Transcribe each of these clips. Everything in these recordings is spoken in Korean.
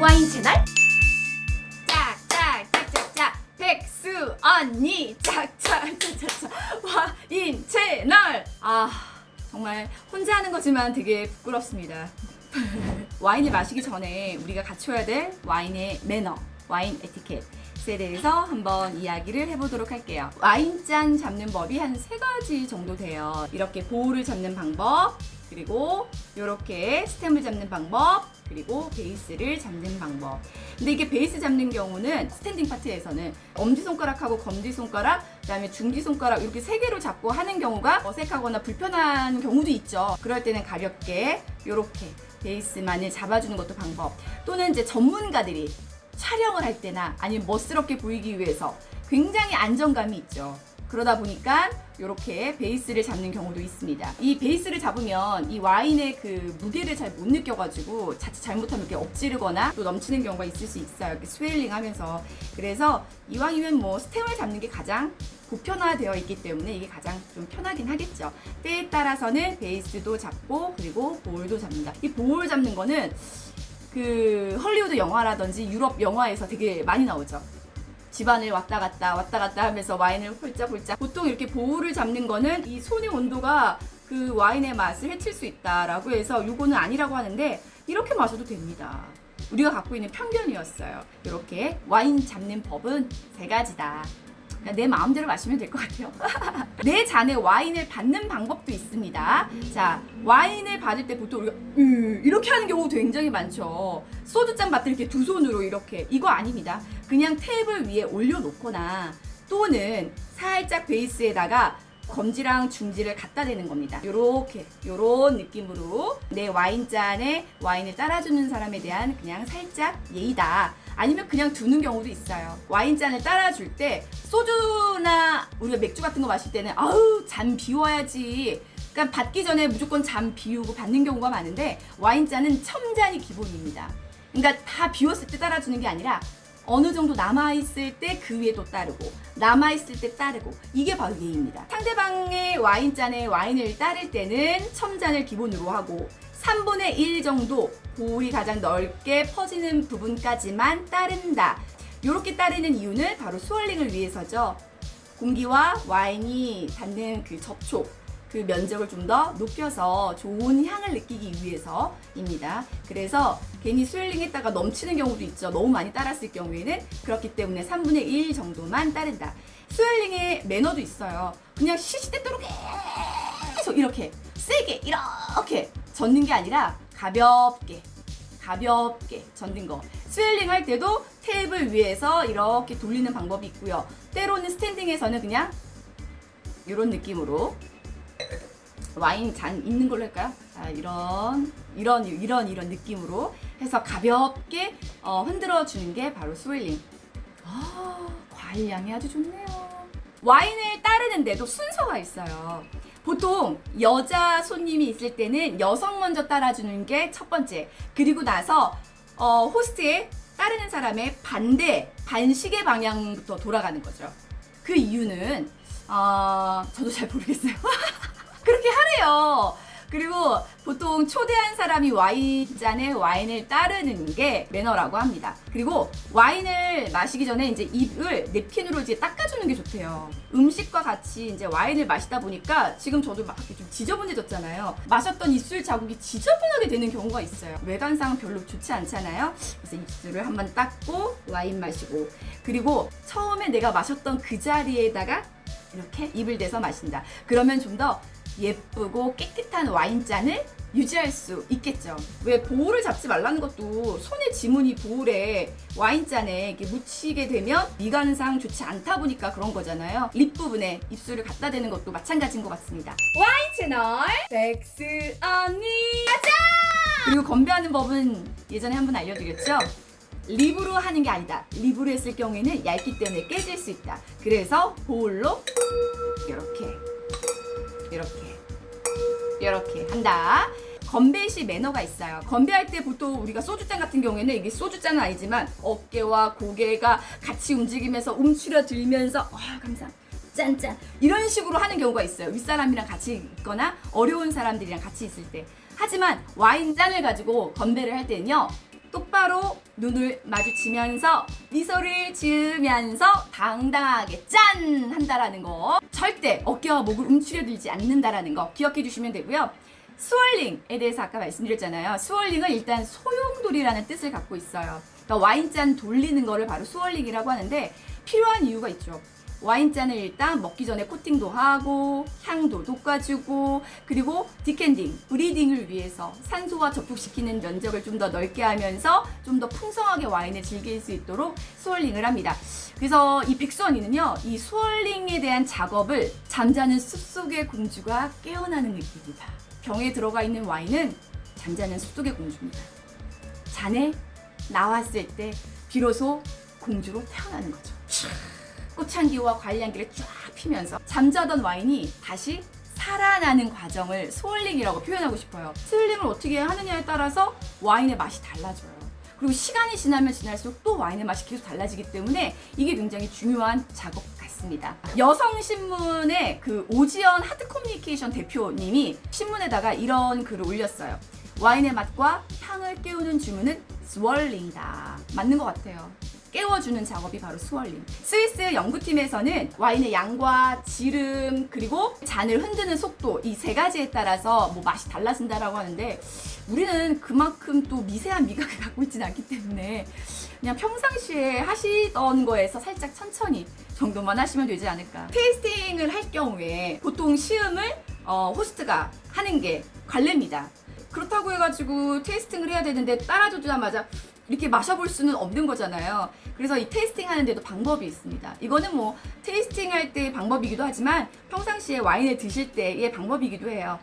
와인 채널 짝짝짝짝짝. 백수 언니. 짝짝짝짝짝. 와인 채널. 아 정말 혼자 하는 거지만 되게 부끄럽습니다. 와인을 마시기 전에 우리가 갖춰야 될 와인의 매너 와인 에티켓 에 대해서 한번 이야기를 해보도록 할게요. 와인잔 잡는 법이 한 세 가지 정도 돼요. 이렇게 보울을 잡는 방법 그리고 이렇게 스템을 잡는 방법 그리고 베이스를 잡는 방법. 근데 이게 베이스 잡는 경우는 스탠딩 파트에서는 엄지손가락하고 검지손가락 그다음에 중지손가락 이렇게 세 개로 잡고 하는 경우가 어색하거나 불편한 경우도 있죠. 그럴 때는 가볍게 이렇게 베이스만을 잡아주는 것도 방법. 또는 이제 전문가들이 촬영을 할 때나 아니면 멋스럽게 보이기 위해서 굉장히 안정감이 있죠 그러다 보니까 이렇게 베이스를 잡는 경우도 있습니다. 이 베이스를 잡으면 이 와인의 그 무게를 잘 못 느껴가지고 자칫 잘못하면 이렇게 엎지르거나 또 넘치는 경우가 있을 수 있어요. 이렇게 스웨일링 하면서. 그래서 이왕이면 뭐 스템을 잡는 게 가장 보편화되어 있기 때문에 이게 가장 좀 편하긴 하겠죠. 때에 따라서는 베이스도 잡고 그리고 볼도 잡는다. 이 볼 잡는 거는 그 헐리우드 영화라든지 유럽 영화에서 되게 많이 나오죠. 집안을 왔다 갔다 왔다 갔다 하면서 와인을 홀짝홀짝 보통 이렇게 보울을 잡는 거는 이 손의 온도가 그 와인의 맛을 해칠 수 있다라고 해서 요거는 아니라고 하는데 이렇게 마셔도 됩니다. 우리가 갖고 있는 편견이었어요. 이렇게 와인 잡는 법은 세 가지다. 그냥 내 마음대로 마시면 될 것 같아요. 내 잔에 와인을 받는 방법도 있습니다. 자, 와인을 받을 때 보통 우리가 으, 이렇게 하는 경우 굉장히 많죠. 소주잔 받을 때두 손으로 이렇게 이거 아닙니다. 그냥 테이블 위에 올려놓거나 또는 살짝 베이스에다가 검지랑 중지를 갖다 대는 겁니다. 요렇게 요런 느낌으로 내 와인잔에 와인을 따라주는 사람에 대한 그냥 살짝 예의다. 아니면 그냥 두는 경우도 있어요. 와인잔을 따라줄 때 소주나 우리가 맥주 같은 거 마실 때는 아우 잔 비워야지. 그러니까 받기 전에 무조건 잔 비우고 받는 경우가 많은데 와인잔은 첨잔이 기본입니다. 그러니까 다 비웠을 때 따라주는 게 아니라 어느 정도 남아있을 때 그 위에 또 따르고 남아있을 때 따르고 이게 바로 예입니다. 상대방의 와인잔에 와인을 따를 때는 첨잔을 기본으로 하고 3분의 1 정도 볼이 가장 넓게 퍼지는 부분까지만 따른다. 이렇게 따르는 이유는 바로 스월링을 위해서죠. 공기와 와인이 닿는 그 접촉, 그 면적을 좀 더 높여서 좋은 향을 느끼기 위해서입니다. 그래서 괜히 스웰링 했다가 넘치는 경우도 있죠. 너무 많이 따랐을 경우에는 그렇기 때문에 3분의 1 정도만 따른다. 스웰링의 매너도 있어요. 그냥 시시때때로 계속 이렇게 세게 이렇게 젓는 게 아니라 가볍게 가볍게 젓는 거. 스웰링 할 때도 테이블 위에서 이렇게 돌리는 방법이 있고요. 때로는 스탠딩에서는 그냥 이런 느낌으로 와인 잔 있는 걸로 할까요? 자, 이런 이런 이런 이런 느낌으로 해서 가볍게 어, 흔들어 주는 게 바로 스웰링. 아, 과일 향이 아주 좋네요. 와인을 따르는데도 순서가 있어요. 보통 여자 손님이 있을 때는 여성 먼저 따라주는 게 첫 번째. 그리고 나서 어, 호스트에 따르는 사람의 반대 반시계 방향부터 돌아가는 거죠. 그 이유는 어, 저도 잘 모르겠어요. 그렇게 하래요. 그리고 보통 초대한 사람이 와인잔에 와인을 따르는 게 매너라고 합니다. 그리고 와인을 마시기 전에 이제 입을 냅킨으로 이제 닦아주는 게 좋대요. 음식과 같이 이제 와인을 마시다 보니까 지금 저도 막 이렇게 좀 지저분해졌잖아요. 마셨던 입술 자국이 지저분하게 되는 경우가 있어요. 외관상 별로 좋지 않잖아요. 그래서 입술을 한번 닦고 와인 마시고 그리고 처음에 내가 마셨던 그 자리에다가 이렇게 입을 대서 마신다. 그러면 좀더 예쁘고 깨끗한 와인잔을 유지할 수 있겠죠. 왜 보울을 잡지 말라는 것도 손의 지문이 보울에 와인잔에 이렇게 묻히게 되면 미관상 좋지 않다 보니까 그런 거잖아요. 립 부분에 입술을 갖다 대는 것도 마찬가지인 것 같습니다. 와인 채널 백스 언니 가자! 그리고 건배하는 법은 예전에 한번 알려드렸죠. 립으로 하는 게 아니다. 립으로 했을 경우에는 얇기 때문에 깨질 수 있다. 그래서 보울로 이렇게 이렇게 이렇게 한다. 건배 시 매너가 있어요. 건배할 때 보통 우리가 소주잔 같은 경우에는 이게 소주잔은 아니지만 어깨와 고개가 같이 움직이면서 움츠려 들면서 와 감사. 짠짠 이런 식으로 하는 경우가 있어요. 윗사람이랑 같이 있거나 어려운 사람들이랑 같이 있을 때. 하지만 와인 잔을 가지고 건배를 할 때는요. 똑바로 눈을 마주치면서 미소를 지으면서 당당하게 짠 한다라는 거 절대 어깨와 목을 움츠려들지 않는다라는 거 기억해 주시면 되고요. 스월링에 대해서 아까 말씀드렸잖아요. 스월링은 일단 소용돌이라는 뜻을 갖고 있어요. 그러니까 와인잔 돌리는 거를 바로 스월링이라고 하는데 필요한 이유가 있죠. 와인잔을 일단 먹기 전에 코팅도 하고 향도 돋궈주고 그리고 디캔딩, 브리딩을 위해서 산소와 접촉시키는 면적을 좀 더 넓게 하면서 좀 더 풍성하게 와인을 즐길 수 있도록 스월링을 합니다. 그래서 이 백수원이는요, 이 스월링에 대한 작업을 잠자는 숲속의 공주가 깨어나는 느낌입니다. 병에 들어가 있는 와인은 잠자는 숲속의 공주입니다. 잔에 나왔을 때 비로소 공주로 태어나는 거죠. 꽃향기와 관리향기를 쫙 피면서 잠자던 와인이 다시 살아나는 과정을 스월링이라고 표현하고 싶어요. 스월링을 어떻게 하느냐에 따라서 와인의 맛이 달라져요. 그리고 시간이 지나면 지날수록 또 와인의 맛이 계속 달라지기 때문에 이게 굉장히 중요한 작업 같습니다. 여성신문의 그 오지연 하드 커뮤니케이션 대표님이 신문에다가 이런 글을 올렸어요. 와인의 맛과 향을 깨우는 주문은 스월링이다. 맞는 것 같아요. 깨워주는 작업이 바로 스월링. 스위스 연구팀에서는 와인의 양과 지름 그리고 잔을 흔드는 속도 이 세 가지에 따라서 뭐 맛이 달라진다라고 하는데 우리는 그만큼 또 미세한 미각을 갖고 있지는 않기 때문에 그냥 평상시에 하시던 거에서 살짝 천천히 정도만 하시면 되지 않을까. 테이스팅을 할 경우에 보통 시음을 어, 호스트가 하는 게 관례입니다. 그렇다고 해가지고 테이스팅을 해야 되는데 따라주자마자 이렇게 마셔볼 수는 없는 거잖아요. 그래서 이 테이스팅 하는데도 방법이 있습니다. 이거는 뭐 테이스팅 할 때의 방법이기도 하지만 평상시에 와인을 드실 때의 방법이기도 해요.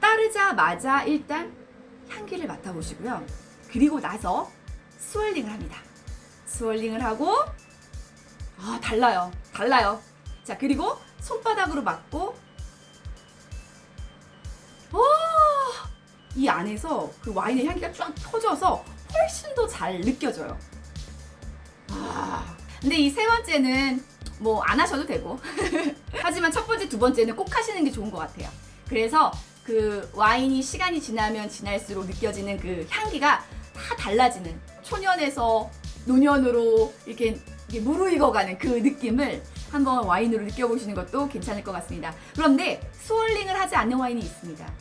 따르자마자 일단 향기를 맡아보시고요. 그리고 나서 스월링을 합니다. 스월링을 하고 아 달라요. 달라요. 자 그리고 손바닥으로 맡고 오! 이 안에서 그 와인의 향기가 쫙 퍼져서 훨씬 더 잘 느껴져요. 아, 근데 이 세 번째는 뭐 안 하셔도 되고. 하지만 첫 번째, 두 번째는 꼭 하시는 게 좋은 것 같아요. 그래서 그 와인이 시간이 지나면 지날수록 느껴지는 그 향기가 다 달라지는 초년에서 노년으로 이렇게, 무르익어가는 그 느낌을 한번 와인으로 느껴보시는 것도 괜찮을 것 같습니다. 그런데 스월링을 하지 않는 와인이 있습니다.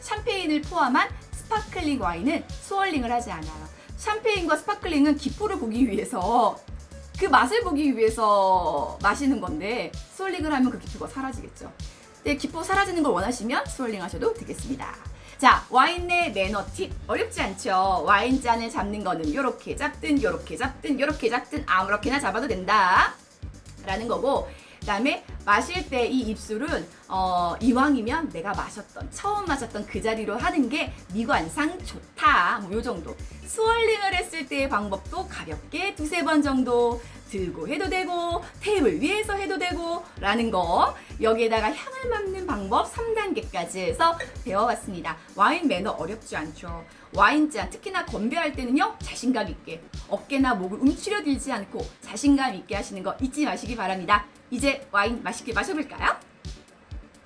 샴페인을 포함한 스파클링 와인은 스월링을 하지 않아요. 샴페인과 스파클링은 기포를 보기 위해서 그 맛을 보기 위해서 마시는 건데 스월링을 하면 그 기포가 사라지겠죠. 근데 기포 사라지는 걸 원하시면 스월링 하셔도 되겠습니다. 자, 와인 내 매너 팁 어렵지 않죠? 와인 잔을 잡는 거는 이렇게 잡든 이렇게 잡든 이렇게 잡든 아무렇게나 잡아도 된다. 라는 거고 그다음에 마실 때 이 입술은 어, 이왕이면 내가 마셨던 처음 마셨던 그 자리로 하는 게 미관상 좋다. 뭐 요 정도. 스월링을 했을 때의 방법도 가볍게 두세 번 정도 들고 해도 되고 테이블 위에서 해도 되고 라는 거. 여기에다가 향을 맡는 방법 3단계까지 해서 배워봤습니다. 와인 매너 어렵지 않죠. 와인잔 특히나 건배할 때는요 자신감 있게 어깨나 목을 움츠려 들지 않고 자신감 있게 하시는 거 잊지 마시기 바랍니다 이제 와인 맛있게 마셔볼까요?